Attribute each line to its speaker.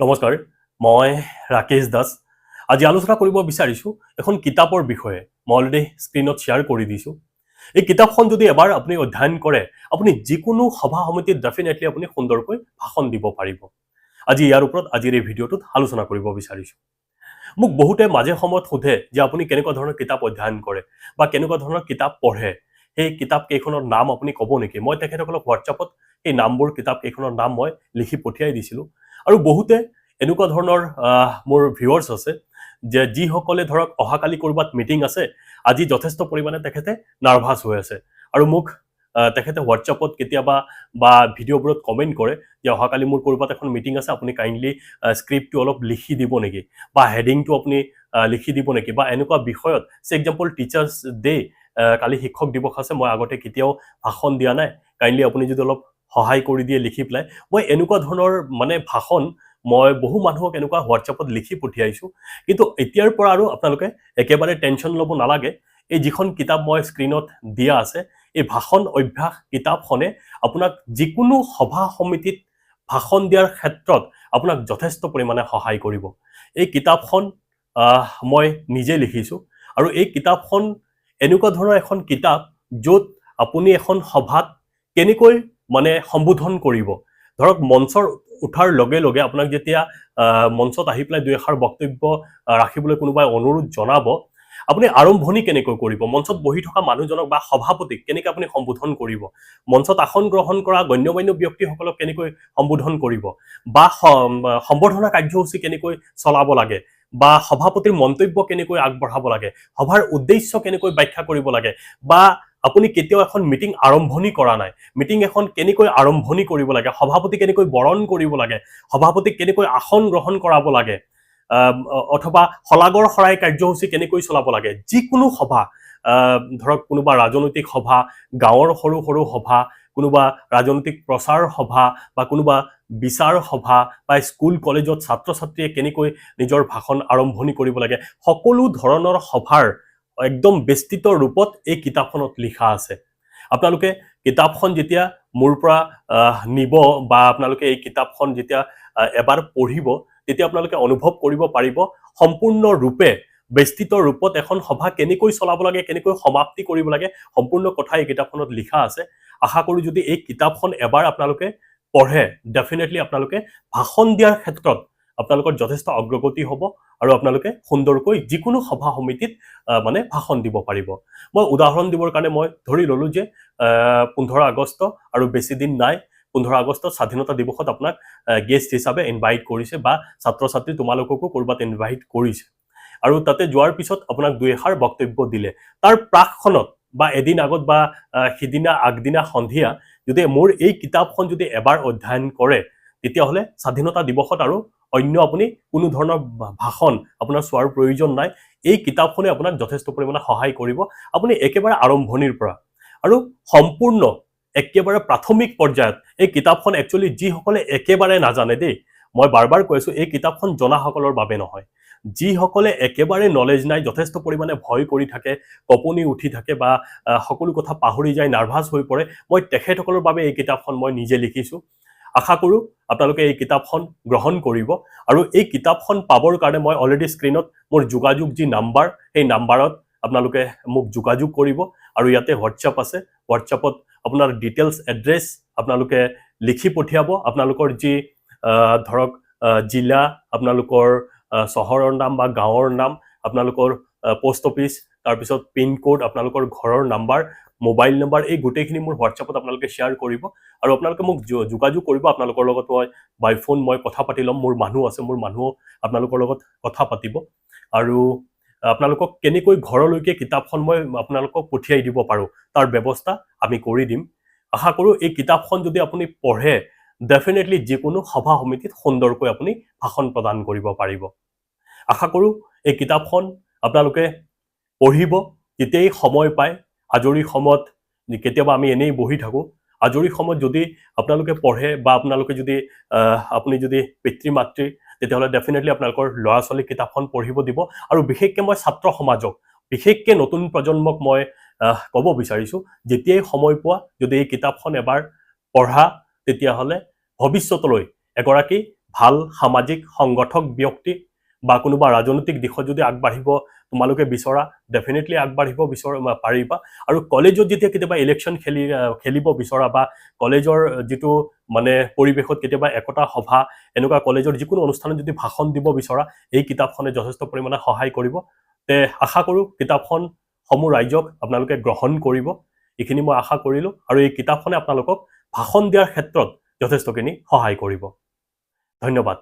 Speaker 1: নমস্কাৰ, মই ৰাকেশ দাস। আজি আলোচনা কৰিব বিচাৰিছোঁ এখন কিতাপৰ বিষয়ে। মই অলৰেডি স্ক্ৰীণত শ্বেয়াৰ কৰি দিছোঁ। এই কিতাপখন যদি এবাৰ আপুনি অধ্যয়ন কৰে, আপুনি যিকোনো সভা সমিতিত ডেফিনেটলি আপুনি সুন্দৰকৈ ভাষণ দিব পাৰিব। আজি ইয়াৰ ওপৰত আজিৰ এই ভিডিঅ'টোত আলোচনা কৰিব বিচাৰিছোঁ। মোক বহুতে মাজে সময়ত সোধে যে আপুনি কেনেকুৱা ধৰণৰ কিতাপ অধ্যয়ন কৰে বা কেনেকুৱা ধৰণৰ কিতাপ পঢ়ে। সেই কিতাপ কেইখনৰ নাম আপুনি ক'ব নেকি? মই তেখেতসকলক হোৱাটছআপত সেই নামবোৰ, কিতাপ কেইখনৰ নাম মই লিখি পঠিয়াই দিছিলোঁ। আৰু বহুতে এনেকুৱা ধৰণৰ মোৰ ভিউৱাৰ্ছ আছে যে যিসকলে ধৰক অহাকালি ক'ৰবাত মিটিং আছে, আজি যথেষ্ট পৰিমাণে তেখেতে নাৰ্ভাছ হৈ আছে। আৰু মোক তেখেতে হোৱাটছআপত কেতিয়াবা বা ভিডিঅ'বোৰত কমেণ্ট কৰে যে অহাকালি মোৰ ক'ৰবাত এখন মিটিং আছে, আপুনি কাইণ্ডলি স্ক্ৰিপ্টটো অলপ লিখি দিব নেকি? বা হেডিংটো আপুনি লিখি দিব নেকি? বা এনেকুৱা বিষয়ত চে এক্সাম্পল টিচাৰ্ছ ডে কালি শিক্ষক দিৱস আছে, মই আগতে কেতিয়াও ভাষণ দিয়া নাই। কাইণ্ডলি আপুনি যদি অলপ সহায় কৰি দিয়ে লিখি পেলাই। মই এনেকুৱা ধৰণৰ মানে ভাষণ মই বহু মানুহক এনেকুৱা হোৱাটছএপত লিখি পঠিয়াইছোঁ। কিন্তু এতিয়াৰ পৰা আৰু আপোনালোকে একেবাৰে টেনশ্যন ল'ব নালাগে। এই যিখন কিতাপ মই স্ক্ৰীণত দিয়া আছে এই ভাষণ অভ্যাস কিতাপখনে আপোনাক যিকোনো সভা সমিতিত ভাষণ দিয়াৰ ক্ষেত্ৰত আপোনাক যথেষ্ট পৰিমাণে সহায় কৰিব। এই কিতাপখন মই নিজে লিখিছোঁ। আৰু এই কিতাপখন এনেকুৱা ধৰণৰ এখন কিতাপ য'ত আপুনি এখন সভাত কেনেকৈ মানে সম্বোধন কৰিব। ধৰক, মঞ্চৰ উঠাৰ লগে লগে আপোনাক যেতিয়া মঞ্চত আহি পেলাই দুই এষাৰ বক্তব্য ৰাখিবলৈ কোনোবাই অনুৰোধ জনাব, আপুনি আৰম্ভণি কেনেকৈ কৰিব? মঞ্চত বহি থকা মানুহজনক বা সভাপতিক কেনেকৈ আপুনি সম্বোধন কৰিব? মঞ্চত আসন গ্ৰহণ কৰা গণ্য মান্য ব্যক্তিসকলক কেনেকৈ সম্বোধন কৰিব? বা সম- সম্বৰ্ধনা কাৰ্যসূচী কেনেকৈ চলাব লাগে? বা সভাপতিৰ মন্তব্য কেনেকৈ আগবঢ়াব লাগে? সভাৰ উদ্দেশ্য কেনেকৈ ব্যাখ্যা কৰিব লাগে? বা আপুনি কেতিয়াও এখন মিটিং আৰম্ভণি কৰা নাই। মিটিং এখন কেনেকৈ আৰম্ভণি কৰিব লাগে? সভাপতি কেনেকৈ বৰণ কৰিব লাগে? সভাপতিক কেনেকৈ আসন গ্ৰহণ কৰাব লাগে? অথবা শলাগৰ শৰাই কাৰ্যসূচী কেনেকৈ চলাব লাগে? যিকোনো সভা ধৰক কোনোবা ৰাজনৈতিক সভা গাঁৱৰ সৰু সৰু সভা কোনোবা ৰাজনৈতিক প্ৰচাৰ সভা বা কোনোবা বিচাৰ সভা বা স্কুল কলেজত ছাত্ৰ ছাত্ৰীয়ে কেনেকৈ নিজৰ ভাষণ আৰম্ভণি কৰিব লাগে? সকলো ধৰণৰ সভাৰ একদম বিস্তৃত ৰূপত এই কিতাপখনত লিখা আছে। আপোনালোকে কিতাপখন যেতিয়া মোৰ পৰা নিব বা আপোনালোকে এই কিতাপখন যেতিয়া এবাৰ পঢ়িব, তেতিয়া আপোনালোকে অনুভৱ কৰিব পাৰিব সম্পূৰ্ণ ৰূপে বিস্তৃত ৰূপত এখন সভা কেনেকৈ চলাব লাগে, কেনেকৈ সমাপ্তি কৰিব লাগে, সম্পূৰ্ণ কথা এই কিতাপখনত লিখা আছে। আশা কৰোঁ যদি এই কিতাপখন এবাৰ আপোনালোকে পঢ়ে ডেফিনেটলি আপোনালোকে ভাষণ দিয়াৰ ক্ষেত্ৰত আপোনালোকৰ যথেষ্ট অগ্ৰগতি হ'ব আৰু আপোনালোকে সুন্দৰকৈ যিকোনো সভা সমিতিত মানে ভাষণ দিব পাৰিব। মই উদাহৰণ দিবৰ কাৰণে মই ধৰি ল'লোঁ যে পোন্ধৰ আগষ্ট আৰু বেছি দিন নাই পোন্ধৰ আগষ্টত স্বাধীনতা দিৱসত আপোনাক গেষ্ট হিচাপে ইনভাইট কৰিছে বা ছাত্ৰ ছাত্ৰী তোমালোককো ক'ৰবাত ইনভাইট কৰিছে। আৰু তাতে যোৱাৰ পিছত আপোনাক দুই এষাৰ বক্তব্য দিলে। তাৰ প্ৰাকখনত বা এদিন আগত বা সিদিনা আগদিনা সন্ধিয়া যদি মোৰ এই কিতাপখন যদি এবাৰ অধ্যয়ন কৰে তেতিয়াহ'লে স্বাধীনতা দিৱসত আৰু অন্য আপুনি কোনো ধৰণৰ ভাষণ আপোনাৰ চোৱাৰ প্ৰয়োজন নাই। এই কিতাপখনে আপোনাক যথেষ্ট পৰিমাণে সহায় কৰিব। আপুনি একেবাৰে আৰম্ভণিৰ পৰা আৰু সম্পূৰ্ণ, একেবাৰে প্ৰাথমিক পৰ্যায়ত এই কিতাপখন একচুৱেলি যিসকলে একেবাৰে নাজানে দেই, মই বাৰ বাৰ কৈ আছো, এই কিতাপখন জনাসকলৰ বাবে নহয়। যিসকলে একেবাৰে নলেজ নাই, যথেষ্ট পৰিমাণে ভয় কৰি থাকে, কঁপনি উঠি থাকে বা সকলো কথা পাহৰি যায় নাৰ্ভাছ হৈ পৰে, মই তেখেতসকলৰ বাবে এই কিতাপখন মই নিজে লিখিছোঁ। আশা কৰোঁ আপোনালোকে এই কিতাপখন গ্ৰহণ কৰিব আৰু এই কিতাপখন পাবৰ কাৰণে মই অলৰেডি স্ক্ৰীণত মোৰ যোগাযোগ যি নাম্বাৰ সেই নাম্বাৰত আপোনালোকে মোক যোগাযোগ কৰিব আৰু ইয়াতে হোৱাটছআপ আছে। হোৱাটছআপত আপোনাৰ ডিটেইলছ এড্ৰেছ আপোনালোকে লিখি পঠিয়াব। আপোনালোকৰ যি ধৰক জিলা আপোনালোকৰ চহৰৰ নাম বা গাঁৱৰ নাম আপোনালোকৰ পোষ্ট অফিচ তাৰপিছত পিন কোড আপোনালোকৰ ঘৰৰ নাম্বাৰ মোবাইল নাম্বাৰ এই গোটেইখিনি মোৰ হোৱাটছআপত আপোনালোকে শ্বেয়াৰ কৰিব আৰু আপোনালোকে মোক যোগাযোগ কৰিব। আপোনালোকৰ লগত মই বাই ফোন মই কথা পাতি ল'ম। মোৰ মানুহ আছে মোৰ মানুহ আপোনালোকৰ লগত কথা পাতিব। আৰু আপোনালোকক কেনেকৈ ঘৰলৈকে কিতাপখন মই আপোনালোকক পঠিয়াই দিব পাৰোঁ তাৰ ব্যৱস্থা আমি কৰি দিম। আশা কৰোঁ এই কিতাপখন যদি আপুনি পঢ়ে ডেফিনেটলি যিকোনো সভা সমিতিত সুন্দৰকৈ আপুনি ভাষণ প্ৰদান কৰিব পাৰিব। আশা কৰোঁ এই কিতাপখন আপোনালোকে পঢ়িব যেতিয়াই সময় পায়। আজৰি সময়ত কেতিয়াবা আমি এনেই বহি থাকোঁ। আজৰি সময়ত যদি আপোনালোকে পঢ়ে বা আপোনালোকে যদি আপুনি যদি পিতৃ মাতৃ তেতিয়াহ'লে ডেফিনেটলি আপোনালোকৰ ল'ৰা ছোৱালীক কিতাপখন পঢ়িব দিব। আৰু বিশেষকৈ মই ছাত্ৰ সমাজক বিশেষকৈ নতুন প্ৰজন্মক মই ক'ব বিচাৰিছোঁ যেতিয়াই সময় পোৱা যদি এই কিতাপখন এবাৰ পঢ়া তেতিয়াহ'লে ভৱিষ্যতলৈ এগৰাকী ভাল সামাজিক সংগঠক ব্যক্তি বা কোনোবা ৰাজনৈতিক দিশত যদি আগবাঢ়িব তোমালোকে বিচৰা ডেফিনেটলি আগবাঢ়িব বিচৰা পাৰিবা। আৰু কলেজত যেতিয়া কেতিয়াবা ইলেকশ্যন খেলি খেলিব বিচৰা বা কলেজৰ যিটো মানে পৰিৱেশত কেতিয়াবা একতা সভা এনেকুৱা কলেজৰ যিকোনো অনুষ্ঠানত যদি ভাষণ দিব বিচৰা এই কিতাপখনে যথেষ্ট পৰিমাণে সহায় কৰিব। তে আশা কৰোঁ কিতাপখন সমূহ ৰাইজক আপোনালোকে গ্ৰহণ কৰিব। এইখিনি মই আশা কৰিলোঁ আৰু এই কিতাপখনে আপোনালোকক ভাষণ দিয়াৰ ক্ষেত্ৰত যথেষ্টখিনি সহায় কৰিব। ধন্যবাদ।